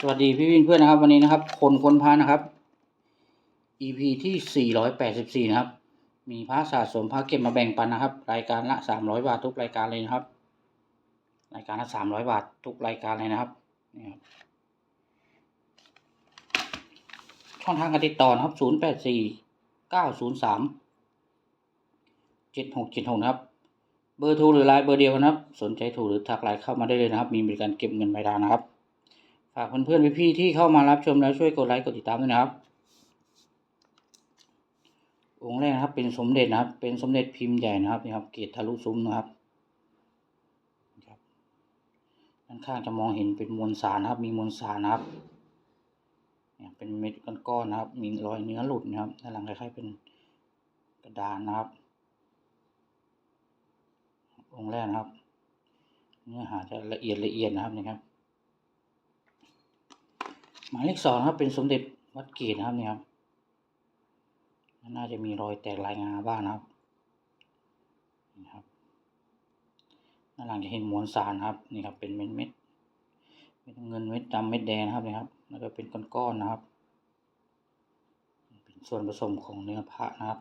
สวัสดีพี่วินเพื่อนนะครับ วันนี้นะครับ คนค้นพระนะครับ EP ที่ 484 นะครับ มีพระสะสมพระเก็บมาแบ่งปันนะครับ รายการละ 300 บาททุกรายการเลยนะครับ รายการละ 300 บาททุกรายการเลยนะครับนี่ครับช่องทางการติดต่อนะครับ 084 903 7676 นะครับ เบอร์โทรหรือไลน์เบอร์เดียวนะครับ สนใจถูกหรือทักไลน์เข้ามาได้เลยนะครับ มีบริการเก็บเงินปลายทานะครับ ฝากเพื่อนๆพี่ๆที่เข้ามารับชมแล้วช่วยกดไลค์กดติดตามด้วยนะครับ องค์แรกนะครับเป็นสมเด็จนะครับ เป็นสมเด็จพิมพ์ใหญ่นะครับนี่ครับเกตทะลุซุ้มนะครับครับด้านข้างจะมองเห็นเป็นมวลสารนะครับ มีมวลสารนะครับเนี่ยเป็นเม็ดก้อนๆนะครับ มีรอยเนื้อหลุดนะครับด้านหลังคล้ายๆเป็นกระดานนะครับ องค์แรกนะครับ เนื้อหาจะละเอียดละเอียดนะครับนี่ครับ มายเลขสองครับเป็นสมเด็จวัดเกตนะครับเนี่ยครับน่าจะมีรอยแตกลายงาบ้างนะครับนี่ครับด้านหลังจะเห็นมวลสารครับนี่ครับเป็นเม็ดเม็ดเม็ดเงินเม็ดดำเม็ดแดงนะครับนี่ครับ แล้วก็เป็นก้อนๆนะครับ เป็นส่วนผสมของเนื้อพระนะครับ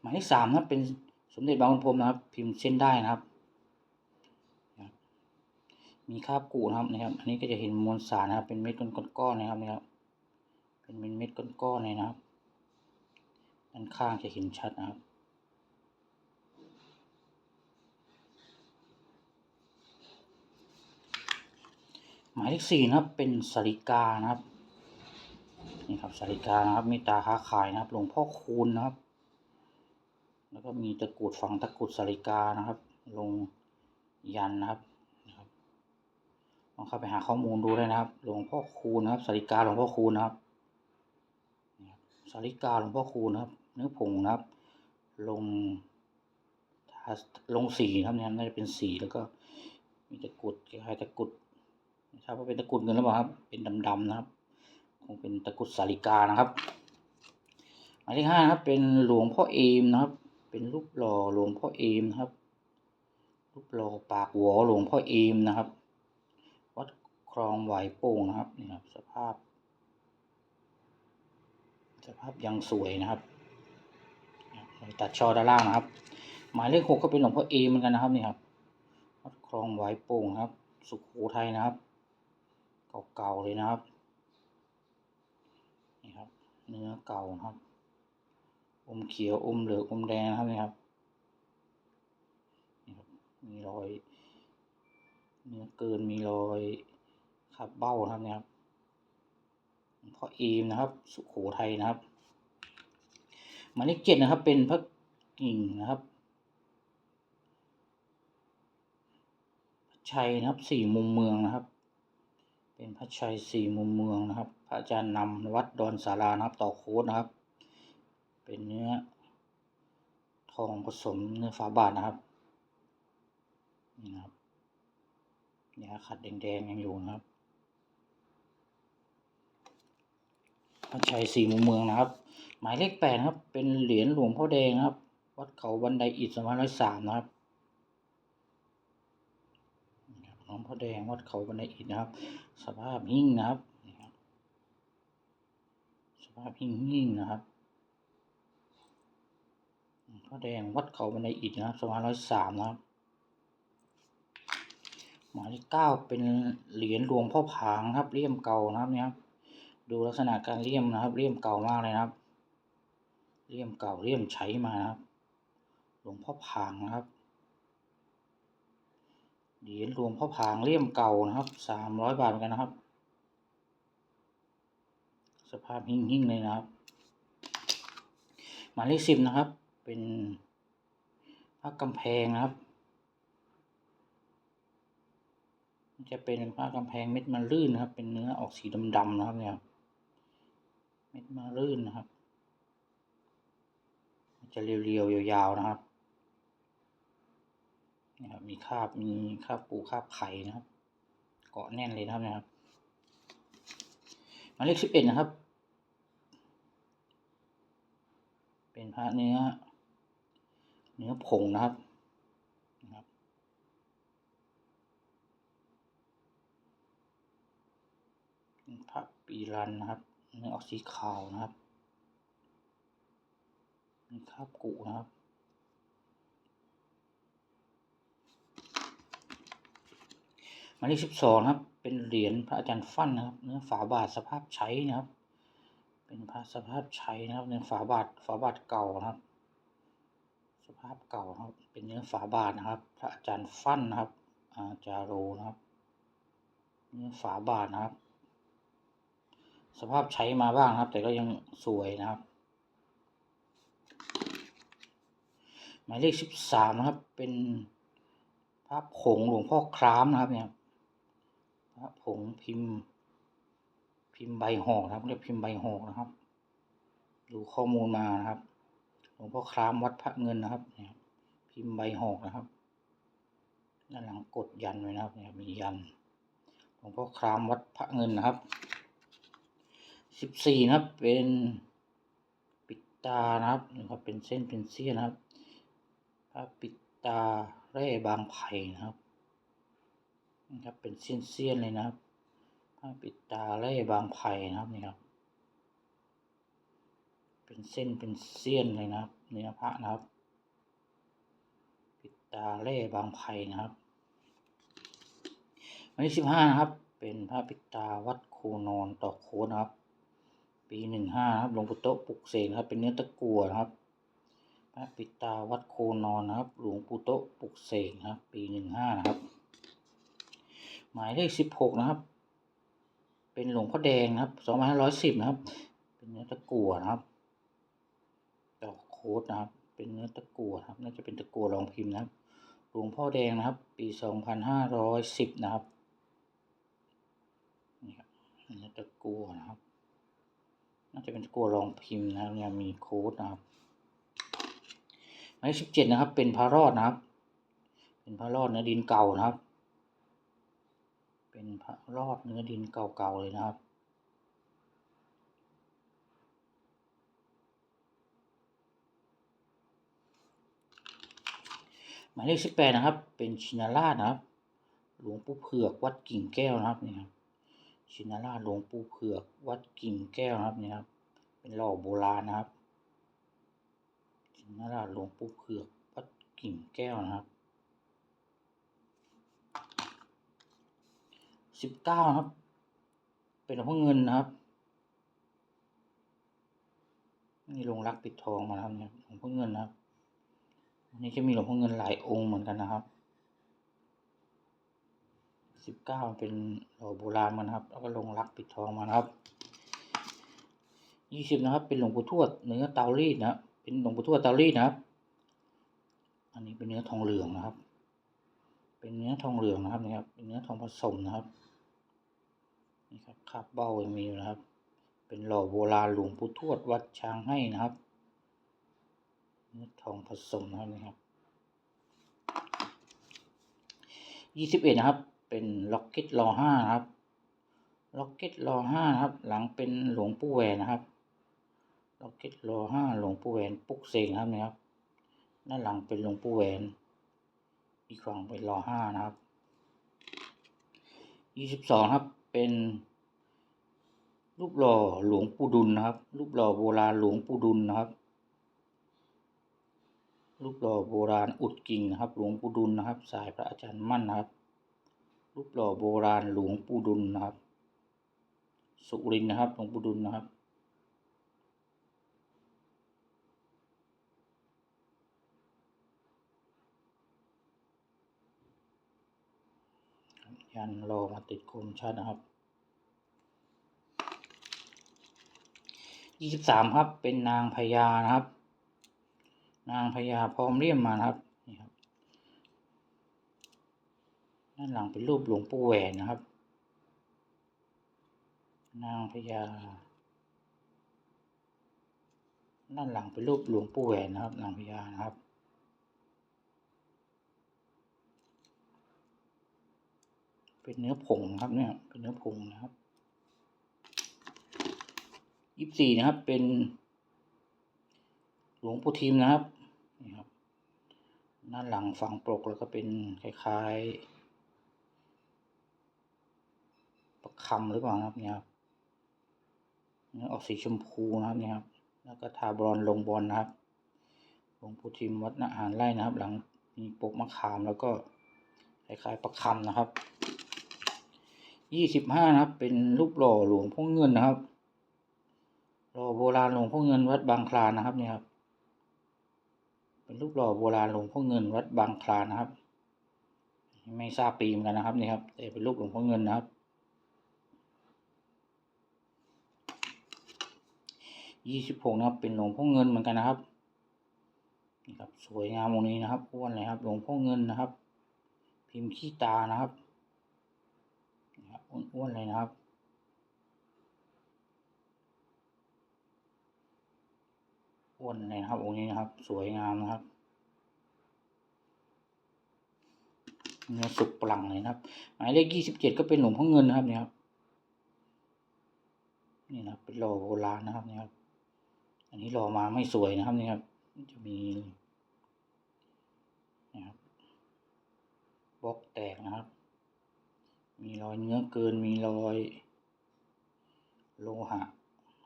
หมายเลขสามนะครับเป็นสมเด็จบางขุนพรมนะครับ พิมพ์เส้นได้นะครับ มีคราบกูนะครับนะครับ อันนี้ก็จะเห็นมวลสารนะครับ เป็นเม็ดก้อนๆนะครับนะครับ เป็นเม็ดเม็ดก้อนๆเลยนะครับด้านข้างจะเห็นชัดนะครับหมายเลขสี่นะครับเป็นสาริกานะครับนี่ครับสาริกานะครับมตตาค้าขายนะครับ หลวงพ่อคูณนะครับ แล้วก็มีตะกรุดฝังตะกรุดสาริกานะครับ ลงยันนะครับ เข้าไปหาข้อมูลดูได้นะครับ หลวงพ่อคูณนะครับสาริกาหลวงพ่อคูณนะครับนี่ครับสาริกาหลวงพ่อคูณนะครับ เนื้อผงนะครับ ลงทาลงสีนะครับเนี่ยน่าจะเป็นสีแล้วก็ มีตะกรุดคล้ายตะกรุดไม่ทราบว่าเป็นตะกรุดเงินหรือเปล่าครับ เป็นดำๆนะครับ คงเป็นตะกรุดสาริกานะครับหมายเลขห้านะครับ เป็นหลวงพ่อเอมนะครับ เป็นรูปหล่อหลวงพ่อเอมนะครับรูปหล่อปากหัวหลวงพ่อเอมนะครับ คลองไหวโป่งนะครับนี่ครับ สภาพ สภาพยังสวยนะครับตัดช่อด้านล่างนะครับ หมายเลขหกก็เป็นหลวงพ่อเอเหมือนกันนะครับนี่ครับวัดคลองไหวโป่งครับ สุขโขทัยนะครับ เก่าๆเลยนะครับนี่ครับ เนื้อเก่านะครับ อมเขียวอมเหลืองอมแดงนะครับนี่ครับนี่ครับมีรอย เนื้อเกินมีรอย ขับเบ้านะครับเนี่ยครับพ่อเอมนะครับ สุขโขทัยนะครับหมายเลขเจ็ดนะครับ เป็นพระกิ่งนะครับพระชัยนะครับสี่มุมเมืองนะครับ เป็นพระชัยสี่มุมเมืองนะครับ พระอาจารย์นำวัดดอนสารานะครับ ต่อโค้ดนะครับ เป็นเนื้อ ทองผสมเนื้อฝาบาทนะครับนี่นะครับเนี่ยขัดแดงๆยังอยู่นะครับ พระชัยสี่มุมเมืองนะครับ หมายเลขแปดครับ เป็นเหรียญหลวงพ่อแดงครับ วัดเขาบันไดอิฐสองพันร้อยสามนะครับหลวงพ่อแดงวัดเขาบันไดอิฐนะครับ สภาพหิ้งนะครับ สภาพหิ้งหิ้งนะครับหลวงพ่อแดงวัดเขาบันไดอิฐนะครับสองพันร้อยสามนะครับหมายเลขเก้าเป็นเหรียญหลวงพ่อผางครับเลี่ยมเก่านะครับเนี่ยครับ ดูลักษณะการเลี่ยมนะครับเลี่ยมเก่ามากเลยนะครับ เลี่ยมเก่าเลี่ยมใช้มานะครับ หลวงพ่อผางนะครับเหรียญหลวงพ่อผางเลี่ยมเก่านะครับสามร้อยบาทเหมือนกันนะครับ สภาพหิ่งๆเลยนะครับหมายเลขสิบนะครับ เป็นพระกำแพงนะครับจะเป็นผ้ากำแพงเม็ดมันลื่นนะครับ เป็นเนื้อออกสีดำๆนะครับเนี่ย ม็ดมาลื่นนะครับ จะเรียวๆยาวๆนะครับนี่ครับ มีคาบมีคาบปูคาบไข่นะครับ เกาะแน่นเลยนะครับนะครับมาเลขสิบเอ็ดนะครับ เป็นพระเนื้อ เนื้อผงนะครับนะครับ พระปีรันนะครับ นื้อออกสีขาวนะครับมีคราบกุนะครับหมายเลขสิบสองนะครับ เป็นเหรียญพระอาจารย์ฟั่นนะครับเนื้อฝาบาทสภาพใช้นะครับ เป็นพระสภาพใช้นะครับเนื้อฝาบาทฝาบาทเก่านะครับ สภาพเก่านะครับ เป็นเนื้อฝาบาทนะครับ พระอาจารย์ฟั่นนะครับ อาจารโรนะครับ เนื้อฝาบาทนะครับ สภาพใช้มาบ้างนะครับ แต่ก็ยังสวยนะครับ หมายเลขสิบสามนะครับ เป็นพระผงหลวงพ่อครามนะครับเนี่ยพระผงพิมพ์ พิมพ์ใบห่อนะครับเรียกพิมพ์ใบห่อนะครับ ดูข้อมูลมานะครับหลวงพ่อครามวัดพระเงินนะครับเนี่ยพิมพ์ใบห่อนะครับด้านหลังกดยันไว้นะครับเนี่ยมียันหลวงพ่อครามวัดพระเงินนะครับ สิบสี่นะครับ เป็นปิดตานะครับนะครับ เป็นเส้นเป็นเสี้ยนนะครับพระปิดตาแร่บางไผ่นะครับนะครับเป็นเส้นเสี้ยนเลยนะครับพระปิดตาแร่บางไผ่นะครับนี่ครับ เป็นเส้นเป็นเสี้ยนเลยนะครับ เนื้อพระนะครับ ปิดตาแร่บางไผ่นะครับวันที่สิบห้านะครับ เป็นพระปิดตาวัดโคนอนต่อโคดนะครับ ปีหนึ่งห้าครับหลวงปู่โตปลุกเสกครับเป็นเนื้อตะกั่วนะครับพระปิตาวัดโคนอนนะครับ หลวงปู่โตปลุกเสกนะครับ ปีหนึ่งห้านะครับ หมายเลขสิบหกนะครับ เป็นหลวงพ่อแดงนะครับสองพันห้าร้อยสิบนะครับ เป็นเนื้อตะกั่วนะครับดอกโคดนะครับ เป็นเนื้อตะกั่วครับ น่าจะเป็นตะกั่วรองพิมพ์นะครับ หลวงพ่อแดงนะครับ ปีสองพันห้าร้อยสิบนะครับนี่ครับเนื้อตะกั่วนะครับ น่าจะเป็นตะกั่วรองพิมพ์นะครับเนี่ยมีโค้ดนะครับหมายเลขสิบเจ็ดนะครับ เป็นพระรอดนะครับ เป็นพระรอดเนื้อดินเก่านะครับ เป็นพระรอดเนื้อดินเก่าๆเลยนะครับหมายเลขสิบแปดนะครับ เป็นชินาราชนะครับ หลวงปู่เผือกวัดกิ่งแก้วนะครับนี่ครับ ชินาราชหลวงปู่เผือก วัดกิ่งแก้วนะครับนี่ครับเป็นหล่อโบราณนะครับ ชินาราชหลวงปู่เผือกวัดกิ่งแก้วนะครับสิบเก้าครับ เป็นหลวงพ่อเงินนะครับนี่ลงรักปิดทองมาครับเนี่ยหลวงพ่อเงินนะครับอันนี้จะมีหลวงพ่อเงินหลายองค์เหมือนกันนะครับ สิบเก้าเป็นหล่อโบราณมันครับ แล้วก็ลงรักปิดทองมานะครับยี่สิบนะครับ เป็นหลวงปู่ทวดเนื้อเตารีดนะครับเป็นหลวงปู่ทวดเตารีดนะครับ อันนี้เป็นเนื้อทองเหลืองนะครับ เป็นเนื้อทองเหลืองนะครับนี่ครับเป็นเนื้อทองผสมนะครับนี่ครับคาบเบ้ายังมีอยู่นะครับ เป็นหล่อโบราณหลวงปู่ทวดวัดช้างให้นะครับเนื้อทองผสมนะครับนี่ครับยี่สิบเอ็ดนะครับ เป็นล็อกเก็ตรอห้านะครับล็อกเก็ตรอห้านะครับ หลังเป็นหลวงปู่แหวนนะครับล็อกเก็ตรอห้าหลวงปู่แหวนปลุกเสกนะครับนี่ครับด้านหลังเป็นหลวงปู่แหวน อีกฝั่งเป็นรอห้านะครับยี่สิบสองครับเป็นรูปหล่อหลวงปู่ดุลนะครับ รูปหล่อโบราณหลวงปู่ดุลนะครับ รูปหล่อโบราณอุดกิ่งนะครับ หลวงปู่ดุลนะครับ สายพระอาจารย์มั่นนะครับ รูปหล่อโบราณหลวงปู่ดุลนะครับ สุรินนะครับหลวงปู่ดุลนะครับ ยันรอมาติดคมชัดนะครับยี่สิบสามครับเป็นนางพญานะครับ นางพญาพร้อมเลี่ยมมานะครับนี่ครับ ด้านหลังเป็นรูปหลวงปู่แหวนนะครับ นางพญาด้านหลังเป็นรูปหลวงปู่แหวนนะครับนางพญานะครับเป็นเนื้อผงครับเนี่ยเป็นเนื้อผงนะครับยี่สิบสี่นะครับ เป็น หลวงปู่ทิมนะครับนี่ครับด้านหลังฝั่งปลกแล้วก็เป็นคล้ายๆ ประ คำหรือเปล่าครับเนี่ยครับออกสีชมพูนะครับเนี่ยครับ แล้วก็ทาบรอนลงบอลนะครับหลวงปู่ทิมวัดนาหารไร่นะครับ หลังมีปกมะขามแล้วก็คล้ายๆประคำนะครับ ยี่สิบห้านะครับ เป็นรูปหล่อหลวงพ่อเงินนะครับ หล่อโบราณหลวงพ่อเงินวัดบางคลานนะครับเนี่ยครับ เป็นรูปหล่อโบราณหลวงพ่อเงินวัดบางคลานนะครับ ไม่ทราบปีเหมือนกันนะครับนี่ครับ แต่เป็นรูปหลวงพ่อเงินนะครับ ยี่สิบหกนะครับ เป็นหลวงพ่อเงินเหมือนกันนะครับนี่ครับ สวยงามองค์นี้นะครับอ้วนเลยครับ หลวงพ่อเงินนะครับ พิมพ์ขี้ตานะครับนี่ครับอ้วนๆเลยนะครับอ้วนเลยนะครับองค์นี้นะครับ สวยงามนะครับเนื้อสุกปลังเลยนะครับ หมายเลขยี่สิบเจ็ดก็เป็นหลวงพ่อเงินนะครับเนี่ยครับนี่นะเป็นหล่อโบราณนะครับเนี่ยครับ อันนี้หล่อมาไม่สวยนะครับนี่ครับ จะมีนะครับบล็อกแตกนะครับ มีรอยเนื้อเกินมีรอย โลหะ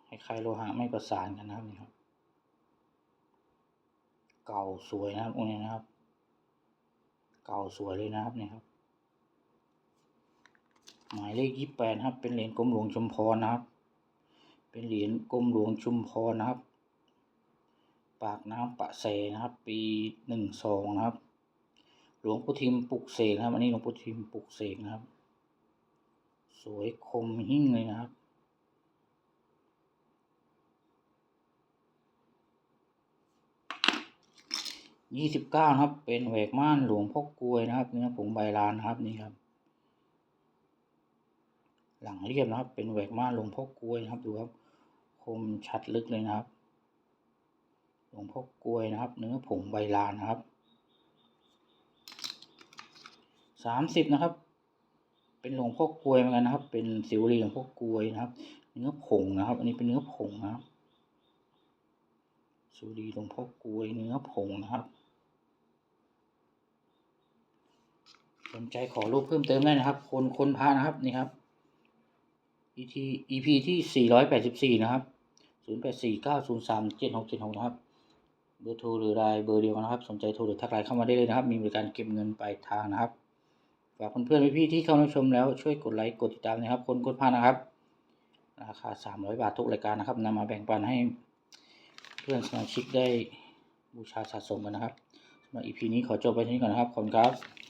คล้ายๆโลหะไม่ประสานกันนะครับนี่ครับ เก่าสวยนะครับองค์นี้นะครับ เก่าสวยเลยนะครับนี่ครับ หมายเลขยี่แปดครับ เป็นเหรียญกรมหลวงชุมพรนะครับ เป็นเหรียญกรมหลวงชุมพรนะครับ ปากน้ำปะเสนะครับ ปีหนึ่งสองนะครับ หลวงปู่ทิมปลุกเสกนะครับ อันนี้หลวงปู่ทิมปลุกเสกนะครับ สวยคมหิ้งเลยนะครับยี่สิบเก้านะครับ เป็นแหวกม่านหลวงพ่อกลวยนะครับเนื้อผงใบลานนะครับนี่ครับ หลังเรียบนะครับ เป็นแหวกม่านหลวงพ่อกลวยนะครับดูครับ คมชัดลึกเลยนะครับ หลวงพ่อกลวยนะครับ เนื้อผงใบลานนะครับสามสิบนะครับ เป็นหลวงพ่อกลวยเหมือนกันนะครับ เป็นสิวลีหลวงพ่อกลวยนะครับ เนื้อผงนะครับ อันนี้เป็นเนื้อผงนะครับสิวลีหลวงพ่อกลวยเนื้อผงนะครับสนใจขอรูปเพิ่มเติมได้นะครับ คนคนพานะครับนี่ครับ EP EP ที่ 484 นะครับ 0849037676 นะครับ เบอร์โทรหรือไลน์เบอร์เดียวกันนะครับ สนใจโทรหรือทักไลน์เข้ามาได้เลยนะครับ มีบริการเก็บเงินปลายทางนะครับฝากเพื่อนๆพี่ๆที่เข้ามาชมแล้วช่วยกดไลค์กดติดตามนะครับ คนกดพานะครับ ราคา 300 บาททุกรายการนะครับนำมาแบ่งปันให้เพื่อนสมาชิกได้บูชาสะสมกันนะครับสำหรับ EP นี้ขอจบไปที่นี้ก่อนนะครับขอบคุณครับ